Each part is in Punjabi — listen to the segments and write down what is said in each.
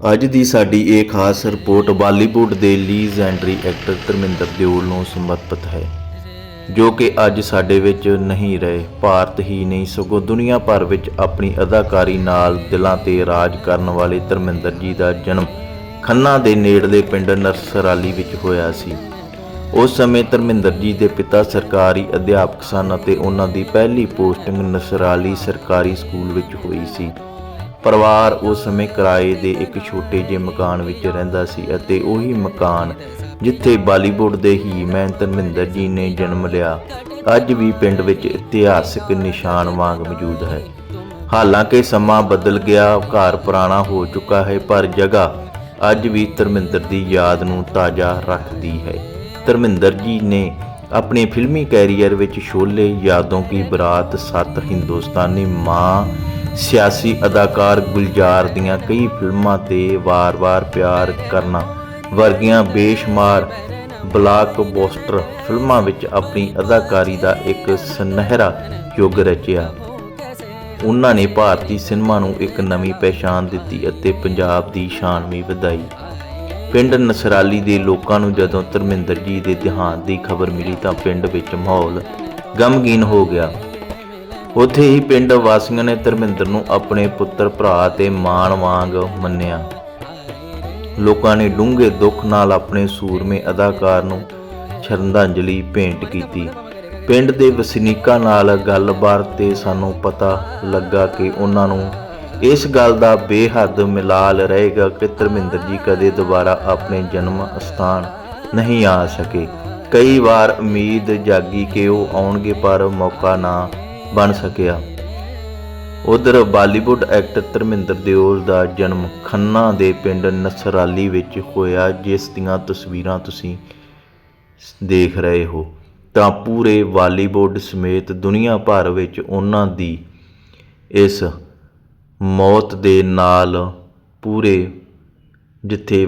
ਅੱਜ ਦੀ ਸਾਡੀ ਇਹ ਖਾਸ ਰਿਪੋਰਟ ਬਾਲੀਵੁੱਡ ਦੇ ਲੀਜੈਂਡਰੀ ਐਕਟਰ ਧਰਮਿੰਦਰ ਦਿਓਲ ਨੂੰ ਸਮਰਪਿਤ ਹੈ, ਜੋ ਕਿ ਅੱਜ ਸਾਡੇ ਵਿੱਚ ਨਹੀਂ ਰਹੇ। ਭਾਰਤ ਹੀ ਨਹੀਂ, ਸਗੋਂ ਦੁਨੀਆ ਭਰ ਵਿੱਚ ਆਪਣੀ ਅਦਾਕਾਰੀ ਨਾਲ ਦਿਲਾਂ ਤੇ ਰਾਜ ਕਰਨ ਵਾਲੇ ਧਰਮਿੰਦਰ ਜੀ ਦਾ ਜਨਮ ਖੰਨਾ ਦੇ ਨੇੜਲੇ ਪਿੰਡ ਨਰਸਰਾਲੀ ਵਿੱਚ ਹੋਇਆ ਸੀ। ਉਸ ਸਮੇਂ ਧਰਮਿੰਦਰ ਜੀ ਦੇ ਪਿਤਾ ਸਰਕਾਰੀ ਅਧਿਆਪਕ ਸਨ ਅਤੇ ਉਹਨਾਂ ਦੀ ਪਹਿਲੀ ਪੋਸਟਿੰਗ ਨਸਰਾਲੀ ਸਰਕਾਰੀ ਸਕੂਲ ਵਿੱਚ ਹੋਈ ਸੀ। ਪਰਿਵਾਰ ਉਸ ਸਮੇਂ ਕਿਰਾਏ ਦੇ ਇੱਕ ਛੋਟੇ ਜਿਹੇ ਮਕਾਨ ਵਿੱਚ ਰਹਿੰਦਾ ਸੀ ਅਤੇ ਉਹੀ ਮਕਾਨ ਜਿੱਥੇ ਬਾਲੀਵੁੱਡ ਦੇ ਹੀਮੈਨ ਧਰਮਿੰਦਰ ਜੀ ਨੇ ਜਨਮ ਲਿਆ, ਅੱਜ ਵੀ ਪਿੰਡ ਵਿੱਚ ਇਤਿਹਾਸਕ ਨਿਸ਼ਾਨ ਵਾਂਗ ਮੌਜੂਦ ਹੈ। ਹਾਲਾਂਕਿ ਸਮਾਂ ਬਦਲ ਗਿਆ, ਘਰ ਪੁਰਾਣਾ ਹੋ ਚੁੱਕਾ ਹੈ, ਪਰ ਜਗ੍ਹਾ ਅੱਜ ਵੀ ਧਰਮਿੰਦਰ ਦੀ ਯਾਦ ਨੂੰ ਤਾਜ਼ਾ ਰੱਖਦੀ ਹੈ। ਧਰਮਿੰਦਰ ਜੀ ਨੇ ਆਪਣੇ ਫਿਲਮੀ ਕੈਰੀਅਰ ਵਿੱਚ ਸ਼ੋਲੇ ਯਾਦੋਂ ਕੀ ਬਰਾਤ, ਸੱਤ ਹਿੰਦੁਸਤਾਨੀ ਮਾਂ ਸਿਆਸੀ ਅਦਾਕਾਰ ਗੁਲਜ਼ਾਰ ਦੀਆਂ ਕਈ ਫਿਲਮਾਂ ਤੇ ਵਾਰ-ਵਾਰ ਪਿਆਰ ਕਰਨਾ, ਵਰਗੀਆਂ ਬੇਸ਼ੁਮਾਰ ਬਲਾਕਬਸਟਰ ਫਿਲਮਾਂ ਵਿੱਚ ਆਪਣੀ ਅਦਾਕਾਰੀ ਦਾ ਇੱਕ ਸੁਨਹਿਰਾ ਯੁੱਗ ਰਚਿਆ। ਉਹਨਾਂ ਨੇ ਭਾਰਤੀ ਸਿਨੇਮਾ ਨੂੰ ਇੱਕ ਨਵੀਂ ਪਛਾਣ ਦਿੱਤੀ ਅਤੇ ਪੰਜਾਬ ਦੀ ਸ਼ਾਨ ਵੀ ਵਧਾਈ। ਪਿੰਡ ਨਸਰਾਲੀ ਦੇ ਲੋਕਾਂ ਨੂੰ ਜਦੋਂ ਧਰਮਿੰਦਰ ਜੀ ਦੇ ਦੇਹਾਂਤ ਦੀ ਖਬਰ ਮਿਲੀ ਤਾਂ ਪਿੰਡ ਵਿੱਚ ਮਾਹੌਲ ਗਮਗੀਨ ਹੋ ਗਿਆ। ਉੱਥੇ ਹੀ ਪਿੰਡ ਵਾਸੀਆਂ ਨੇ ਧਰਮਿੰਦਰ ਨੂੰ ਆਪਣੇ ਪੁੱਤਰ, ਭਰਾ ਤੇ ਮਾਣ ਵਾਂਗ ਮੰਨਿਆ। ਲੋਕਾਂ ਨੇ ਡੂੰਘੇ ਦੁੱਖ ਨਾਲ ਆਪਣੇ ਸੂਰਮੇ ਅਦਾਕਾਰ ਨੂੰ ਸ਼ਰਧਾਂਜਲੀ ਭੇਂਟ ਕੀਤੀ। ਪਿੰਡ ਦੇ ਵਸਨੀਕਾਂ ਨਾਲ ਗੱਲਬਾਤ ਤੇ ਸਾਨੂੰ ਪਤਾ ਲੱਗਾ ਕਿ ਉਹਨਾਂ ਨੂੰ ਇਸ ਗੱਲ ਦਾ ਬੇਹੱਦ ਮਿਲਾਲ ਰਹੇਗਾ ਕਿ ਧਰਮਿੰਦਰ ਜੀ ਕਦੇ ਦੁਬਾਰਾ ਆਪਣੇ ਜਨਮ ਸਥਾਨ ਨਹੀਂ ਆ ਸਕੇ। ਕਈ ਵਾਰ ਉਮੀਦ ਜਾਗੀ ਕਿ ਉਹ ਆਉਣਗੇ, ਪਰ ਮੌਕਾ ਨਾ ਬਣ ਸਕਿਆ। ਉਧਰ ਬਾਲੀਵੁੱਡ ਐਕਟਰ ਧਰਮਿੰਦਰ ਦਿਓਲ ਦਾ ਜਨਮ ਖੰਨਾ ਦੇ ਪਿੰਡ ਨਸਰਾਲੀ ਵਿੱਚ ਹੋਇਆ, ਜਿਸ ਦੀਆਂ ਤਸਵੀਰਾਂ ਤੁਸੀਂ ਦੇਖ ਰਹੇ ਹੋ। ਤਾਂ ਪੂਰੇ ਬਾਲੀਵੁੱਡ ਸਮੇਤ ਦੁਨੀਆ ਭਰ ਵਿੱਚ ਉਹਨਾਂ ਦੀ ਇਸ ਮੌਤ ਦੇ ਨਾਲ ਪੂਰੇ ਜਿੱਥੇ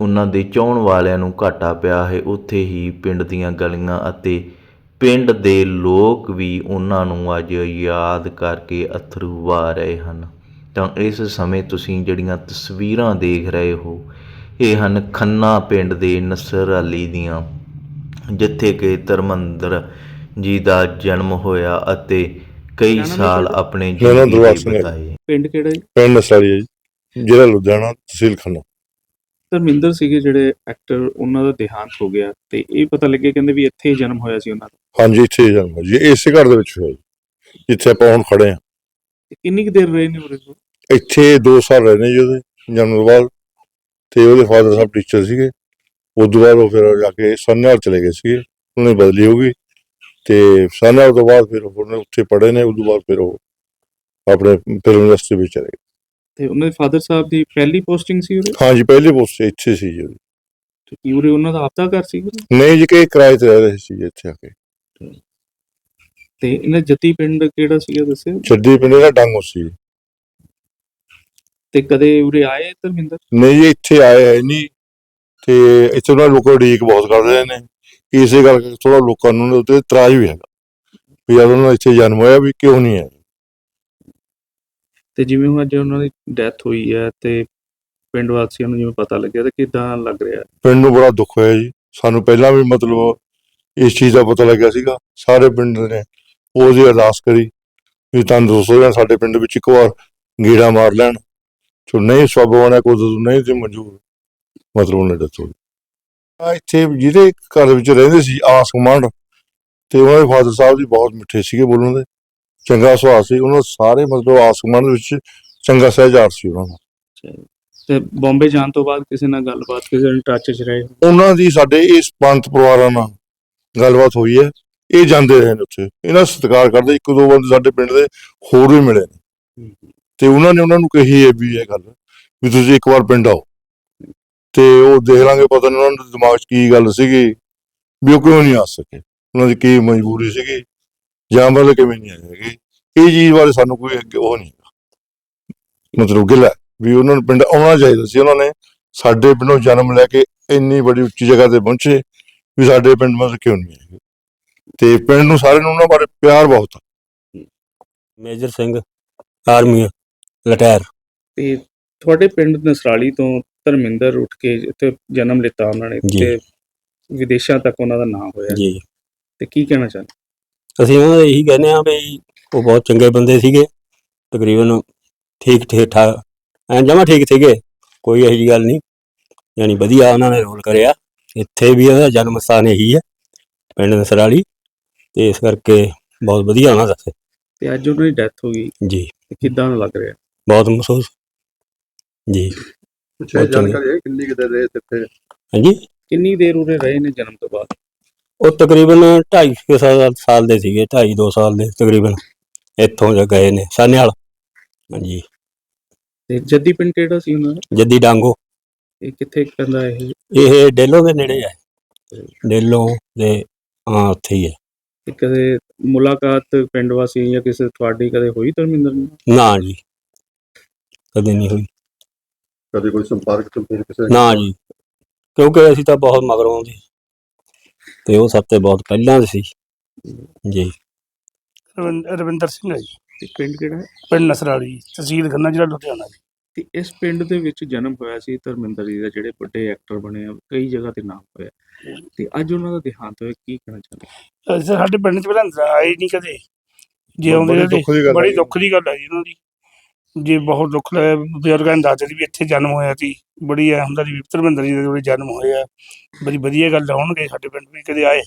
ਉਹਨਾਂ ਦੇ ਚਾਹਣ ਵਾਲਿਆਂ ਨੂੰ ਘਾਟਾ ਪਿਆ ਹੈ, ਉੱਥੇ ਹੀ ਪਿੰਡ ਦੀਆਂ ਗਲੀਆਂ ਅਤੇ ਪਿੰਡ ਦੇ ਲੋਕ ਵੀ ਉਹਨਾਂ ਨੂੰ ਅੱਜ ਯਾਦ ਕਰਕੇ ਅਥਰੂ ਵਹਾ ਰਹੇ ਹਨ ਤਾਂ ਇਸ ਸਮੇਂ ਤੁਸੀਂ ਜਿਹੜੀਆਂ ਤਸਵੀਰਾਂ ਦੇਖ ਰਹੇ ਹੋ ਇਹ ਹਨ ਖੰਨਾ ਪਿੰਡ ਦੇ ਨਸਰ ਅਲੀ ਦੀਆਂ ਜਿੱਥੇ ਕਿ ਧਰਮੰਦਰ ਜੀ ਦਾ ਜਨਮ ਹੋਇਆ ਅਤੇ ਕਈ ਸਾਲ? ਆਪਣੇ ਦਰਬਾਰ ਦੇ। ਬਿਤਾਏ ਪਿੰਡ ਕਿਹੜਾ ਜੀ ਪਿੰਡ ਨਸਾਰੀ ਹੈ ਜੀ ਜ਼ਿਲ੍ਹਾ ਲੁਧਿਆਣਾ ਤਹਿਸੀਲ ਖੰਨਾ ਧਰਮਿੰਦਰ ਸੀਗੇ ਜਿਹੜੇ ਐਕਟਰ ਉਹਨਾਂ ਦਾ ਦੇਹਾਂਤ ਹੋ ਗਿਆ ਤੇ ਇਹ ਪਤਾ ਲੱਗਿਆ ਕਹਿੰਦੇ ਵੀ ਇੱਥੇ ਹੀ ਜਨਮ ਹੋਇਆ ਸੀ ਉਹਨਾਂ ਦਾ। ਹਾਂਜੀ ਇੱਥੇ ਹੀ ਜਨਮ ਹੋਇਆ ਜੀ। ਇਸੇ ਘਰ ਦੇ ਵਿੱਚ ਹੋਇਆ ਜੀ ਜਿੱਥੇ ਆਪਾਂ ਹੁਣ ਖੜੇ ਆ ਤੇ ਕਿੰਨੀ ਕੁ ਦੇਰ ਰਹੇ ਨੇ ਉਰੇ ਉਹ? ਇੱਥੇ 2 ਸਾਲ ਰਹੇ ਨੇ ਜੀ ਉਹਦੇ ਜਨਮ ਤੋਂ ਬਾਅਦ। ਤੇ ਉਹਦੇ ਫਾਦਰ ਸਾਹਿਬ ਟੀਚਰ ਸੀਗੇ। ਉਸ ਤੋਂ ਬਾਅਦ ਉਹ ਫਿਰ ਜਾ ਕੇ ਸੰਨਿਆਲ ਚਲੇ ਗਏ ਸੀਗੇ। ਉਹਨੇ ਬਦਲੀ ਹੋ ਗਈ। ਤੇ ਸੰਨਿਆਲ ਤੋਂ ਬਾਅਦ ਫਿਰ ਉਹਨੇ ਉੱਥੇ ਪੜ੍ਹੇ ਨੇ ਉਸ ਤੋਂ ਬਾਅਦ ਫਿਰ ਉਹ ਆਪਣੇ ਫਿਲਮ ਇੰਡਸਟਰੀ ਵਿੱਚ ਚਲੇ ਗਏ। ਤੇ ਉਹਨਾਂ ਦੇ ਫਾਦਰ ਸਾਹਿਬ ਦੀ ਪਹਿਲੀ ਪੋਸਟਿੰਗ ਸੀ ਉਰੇ ਹਾਂਜੀ ਪਹਿਲੇ ਪੋਸਟ ਇੱਥੇ ਸੀ ਜੀ। ਤੇ ਕੀ ਉਰੇ ਉਹਨਾਂ ਦਾ ਆਪਦਾ ਘਰ ਸੀ ਉਰੇ? ਨਹੀਂ ਜੀ ਕਿ ਕਿਰਾਏ ਤੇ ਰਹਿ ਰਹੇ ਸੀ ਜੀ ਇੱਥੇ ਆ ਕੇ। ਤੇ ਇਹਨਾਂ ਜੱਤੀ ਪਿੰਡ ਕਿਹੜਾ ਸੀਗਾ ਦੱਸਿਓ ਛੱਡੀ ਪਿੰਡ ਦਾ ਡਾਂਗੋ ਸੀ। ਤੇ ਕਦੇ ਉਰੇ ਆਏ ਧਰਮਿੰਦਰ? ਨਹੀਂ ਜੀ, ਇੱਥੇ ਆਏ ਹੈ ਨਹੀਂ। ਤੇ ਇੱਥੇ ਉਹਨਾਂ ਲੋਕਾਂ ਉਡੀਕ ਬਹੁਤ ਕਰਦੇ ਨੇ। ਇਸੇ ਕਰਕੇ ਥੋੜਾ ਲੋਕਾਂ ਨੂੰ ਉਹਦੇ ਇਤਰਾਜ਼ ਵੀ ਹੈਗਾ। ਵੀ ਜਦ ਉਹਨਾਂ ਦਾ ਇੱਥੇ ਜਨਮ ਹੋਇਆ ਵੀ ਕਿਉਂ ਨਹੀਂ ਹੈ ਤੇ ਜਿਵੇਂ ਹੁਣ ਅੱਜ ਉਹਨਾਂ ਦੀ ਡੈਥ ਹੋਈ ਹੈ ਤੇ ਪਿੰਡ ਵਾਸੀਆਂ ਨੂੰ ਜਿਵੇਂ ਪਤਾ ਲੱਗਿਆ ਤੇ ਕਿਦਾਂ ਲੱਗ ਰਿਹਾ? ਪਿੰਡ ਨੂੰ ਬੜਾ ਦੁੱਖ ਹੋਇਆ ਜੀ। ਸਾਨੂੰ ਪਹਿਲਾਂ ਵੀ ਮਤਲਬ ਇਸ ਚੀਜ਼ ਦਾ ਪਤਾ ਲੱਗਿਆ ਸੀਗਾ। ਸਾਰੇ ਪਿੰਡ ਨੇ ਉਹਦੀ ਅਰਦਾਸ ਕਰੀ ਵੀ ਤੰਦਰੁਸਤ ਹੋ ਜਾਣ। ਸਾਡੇ ਪਿੰਡ ਵਿੱਚ ਇੱਕ ਵਾਰ ਗੀੜਾ ਮਾਰ ਲੈਣ। ਜੋ ਨਹੀਂ ਸਭ ਬਣਿਆ ਕੋਈ ਨਹੀਂ ਤੇ ਮਨਜ਼ੂਰ ਮਤਲਬ ਉਹਨੇ ਦੱਸੋ ਆ ਇੱਥੇ ਜਿਹੜੇ ਘਰ ਵਿੱਚ ਰਹਿੰਦੇ ਸੀ ਆਸ ਕਮਾਂਡ ਤੇ ਉਹਨਾਂ ਦੇ ਫਾਦਰ ਸਾਹਿਬ ਜੀ ਬਹੁਤ ਮਿੱਠੇ ਸੀਗੇ ਬੋਲਣ ਦੇ। ਚੰਗਾ ਸੁਭਾਅ ਸੀ ਉਹਨਾਂ ਸਾਰੇ ਮਤਲਬ ਆਸ ਕਮਾਂਡ ਦੇ ਵਿੱਚ ਚੰਗਾ ਸਹਿਜਾਰ ਸੀ ਉਹਨਾਂ ਦਾ। ਤੇ ਬੰਬੇ ਜਾਣ ਤੋਂ ਬਾਅਦ ਕਿਸੇ ਨਾਲ ਗੱਲਬਾਤ ਕਿਸੇ ਨਾਲ ਟੱਚ 'ਚ ਰਹੇ? ਉਹਨਾਂ ਦੀ ਸਾਡੇ ਇਸ ਪੰਥ ਪਰਿਵਾਰਾਂ ਨਾਲ ਗੱਲਬਾਤ ਹੋਈ ਹੈ ਇਹ ਜਾਂਦੇ ਰਹੇ ਨੇ ਉੱਥੇ। ਇਹਨਾਂ ਸਤਿਕਾਰ ਕਰਦੇ ਇੱਕ ਦੋ ਬੰਦੇ ਸਾਡੇ ਪਿੰਡ ਦੇ ਹੋਰ ਵੀ ਮਿਲੇ ਨੇ। ਤੇ ਉਹਨਾਂ ਨੇ ਉਹਨਾਂ ਨੂੰ ਕਹੀ ਹੈ ਵੀ ਇਹ ਗੱਲ ਵੀ ਤੁਸੀਂ ਇੱਕ ਵਾਰ ਪਿੰਡ ਆਓ। ਤੇ ਉਹ ਦੇਖ ਲਾਂਗੇ ਪਤਾ ਨਹੀਂ ਉਹਨਾਂ ਦੇ ਦਿਮਾਗ 'ਚ ਕੀ ਗੱਲ ਸੀਗੀ ਵੀ ਉਹ ਕਿਉਂ ਨਹੀਂ ਆ ਸਕੇ। ਉਹਨਾਂ ਦੀ ਕੀ ਮਜਬੂਰੀ ਸੀਗੀ ਜਾਂ ਮਤਲਬ ਕਿਵੇਂ ਨਹੀਂ ਆਏ ਹੈਗੇ। ਇਹ ਚੀਜ਼ ਬਾਰੇ ਸਾਨੂੰ ਕੋਈ ਅੱਗੇ ਉਹ ਨਹੀਂ ਹੈਗਾ। ਮਤਲਬ ਗਿਲਾ ਵੀ ਉਹਨਾਂ ਨੂੰ ਪਿੰਡ ਆਉਣਾ ਚਾਹੀਦਾ ਸੀ ਉਹਨਾਂ ਨੇ। ਸਾਡੇ ਪਿੰਡੋਂ ਜਨਮ ਲੈ ਕੇ ਇੰਨੀ ਬੜੀ ਉੱਚੀ ਜਗ੍ਹਾ ਤੇ ਪਹੁੰਚੇ ਵੀ ਸਾਡੇ ਪਿੰਡ ਮਤਲਬ ਕਿਉਂ ਨਹੀਂ ਆਏ ਤੇ ਪਿੰਡ ਨੂੰ ਸਾਰਿਆਂ ਨੂੰ ਉਹਨਾਂ ਬਾਰੇ ਪਿਆਰ ਬਹੁਤ ਆ। ਮੇਜਰ ਸਿੰਘ ਆਰਮੀ ਰਿਟਾਇਰ ਤੇ ਤੁਹਾਡੇ ਪਿੰਡ ਨਸਰਾਲੀ ਤੋਂ ਧਰਮਿੰਦਰ ਉੱਠ ਕੇ ਇੱਥੇ ਜਨਮ ਲਿੱਤਾ ਉਹਨਾਂ ਨੇ ਜੀ। ਤੇ ਵਿਦੇਸ਼ਾਂ ਤੱਕ ਉਹਨਾਂ ਦਾ ਨਾਮ ਹੋਇਆ। ਜੀ। ਤੇ ਕੀ ਕਹਿਣਾ ਚਾਹੁੰਦੇ? ਅਸੀਂ ਉਹਨਾਂ ਦਾ ਇਹੀ ਕਹਿੰਦੇ ਆ ਵੀ ਉਹ ਬਹੁਤ ਚੰਗੇ ਬੰਦੇ ਸੀਗੇ ਤਕਰੀਬਨ ਠੀਕ ਠੀਕ ਠਾਕ ਐਂ ਜਮਾ ਠੀਕ ਸੀਗੇ ਕੋਈ ਇਹੋ ਜਿਹੀ ਗੱਲ ਨਹੀਂ ਯਾਨੀ ਵਧੀਆ ਉਹਨਾਂ ਨੇ ਰੋਲ ਕਰਿਆ ਇੱਥੇ ਵੀ ਉਹਦਾ ਜਨਮ ਸਥਾਨ ਇਹੀ ਹੈ ਪਿੰਡ ਨਸਰਾਲੀ ਤੇ ਇਸ ਕਰਕੇ ਬਹੁਤ ਵਧੀਆ ਉਹਨਾਂ ਦਾ ਸੀ। ਤੇ ਅੱਜ ਉਹਨਾਂ ਦੀ ਡੈਥ ਹੋ ਗਈ। ਜੀ। ਕਿੱਦਾਂ ਲੱਗ ਰਿਹਾ? ਬਹੁਤ ਮਹਿਸੂਸ। ਜੀ। ਪਿੱਛੇ ਬਹੁਤ ਚੰਗੀ। ਜਾਣਕਾਰੀ ਹੈ ਕਿੰਨੀ ਕਿਤੇ ਰਹੇ ਇੱਥੇ? ਹਾਂਜੀ? ਕਿੰਨੀ ਦੇਰ ਉਰੇ ਰਹੇ ਨੇ ਜਨਮ ਤੋਂ ਬਾਅਦ? ਉਹ ਤਕਰੀਬਨ 2.5 ਸਾਲ ਸਾਲ ਦੇ ਸੀਗੇ 2.5 2 ਸਾਲ ਦੇ ਤਕਰੀਬਨ ਇੱਥੋਂ ਜਾ ਗਏ ਨੇ ਸਾਨੇਵਾਲ। ਹਾਂਜੀ। ਤੇ ਜੱਦੀ ਪਿੰਡ ਕਿਹੜਾ ਸੀ ਉਹਨਾਂ ਦਾ? ਜੱਦੀ ਡਾਂਗੋ। ਇਹ ਕਿੱਥੇ ਪੈਂਦਾ ਇਹ? ਇਹ ਡੇਲੋਂ ਦੇ ਨੇੜੇ ਹੈ ਡੇਲੋਂ ਦੇ ਹਾਂ ਉੱਥੇ ਹੀ ਹੈ ਤੇ ਕਦੇ ਮੁਲਾਕਾਤ ਪਿੰਡ ਵਾਸੀ ਜਾਂ ਕਿਸੇ ਤੁਹਾਡੀ ਕਦੇ ਹੋਈ ਧਰਮਿੰਦਰ ਨਾਲ? ਨਾ ਜੀ। ਕਦੇ ਨਹੀਂ ਹੋਈ। ਕਦੇ ਕੋਈ ਸੰਪਰਕ ਤੋਂ ਕਿਸੇ ਨਾ ਜੀ। ਕਿਉਂਕਿ ਅਸੀਂ ਤਾਂ ਬਹੁਤ ਮਗਰੋਂ ਦੇ ਤੇ ਉਹ ਸਭ ਤੇ ਬਹੁਤ ਪਹਿਲਾਂ ਦੇ ਸੀ। ਜੀ। ਰਵਿੰ- ਰਵਿੰਦਰ ਸਿੰਘ ਹੈ ਜੀ। ਤੇ ਪਿੰਡ ਕਿਹੜਾ ਹੈ? ਪਿੰਡ ਨਸਰਾਲੀ ਤਹਿਸੀਲ ਖੰਨਾ ਜ਼ਿਲ੍ਹਾ ਲੁਧਿਆਣਾ ਜੀ। ਤੇ ਇਸ ਪਿੰਡ ਦੇ ਵਿੱਚ ਜਨਮ ਹੋਇਆ ਸੀ ਧਰਮਿੰਦਰ ਜੀ ਦਾ ਜਿਹੜੇ ਵੱਡੇ ਐਕਟਰ ਬਣੇ ਆ ਕਈ ਜਗ੍ਹਾ ਤੇ ਨਾਮ ਹੋਇਆ। ਤੇ ਅੱਜ ਉਹਨਾਂ ਦਾ ਦੇਹਾਂਤ ਹੋਇਆ ਕੀ ਕਹਿਣਾ ਚਾਹੁੰਦੇ ਅਸੀਂ ਤਾਂ ਸਾਡੇ ਪਿੰਡ 'ਚ ਪਹਿਲਾਂ ਆਏ ਨਹੀਂ ਕਦੇ। ਜੇ ਬੜੀ ਆਉਂਦੇ ਦੁੱਖ ਦੀ ਗੱਲ ਬੜੀ ਹੈ। ਦੁੱਖ ਦੀ ਗੱਲ ਹੈ ਜੀ ਉਹਨਾਂ ਦੀ। ਜੇ ਬਹੁਤ ਦੁੱਖ ਲੱਗਿਆ ਬਜ਼ੁਰਗਾਂ ਨੇ ਦੱਸਦੇ ਸੀ ਵੀ ਇੱਥੇ ਜਨਮ ਹੋਇਆ ਸੀ ਬੜੀ ਐ ਹੁੰਦਾ ਸੀ ਵੀ ਧਰਮਿੰਦਰ ਜੀ ਦੇ ਉਰੇ ਜਨਮ ਹੋਇਆ ਬੜੀ ਵਧੀਆ ਗੱਲ ਹੋਣਗੇ ਸਾਡੇ ਪਿੰਡ ਵੀ ਕਦੇ ਆਏ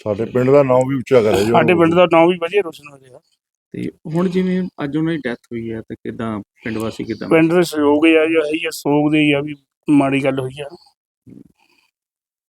ਸਾਡੇ ਪਿੰਡ ਦਾ ਨਾਮ ਵੀ ਉੱਚਾ ਕਰਿਆ ਜੀ ਸਾਡੇ ਪਿੰਡ ਦਾ ਨਾਮ ਵੀ ਵਧੀਆ ਰੋਸ਼ਨ ਹੋ ਰਿਹਾ। ਤੇ ਹੁਣ ਜਿਵੇਂ ਅੱਜ ਉਹਨਾਂ ਦੀ ਡੈਥ ਹੋਈ ਹੈ ਤੇ ਕਿਦਾਂ ਪਿੰਡ ਵਾਸੀ ਕਿਦਾਂ? ਪਿੰਡ ਦੇ ਸਹਿਯੋਗ ਆ ਜੀ ਇਹੀ ਸੋਗ ਦੇ ਹੀ ਆ ਵੀ ਮਾੜੀ ਗੱਲ ਹੋਈ ਆ।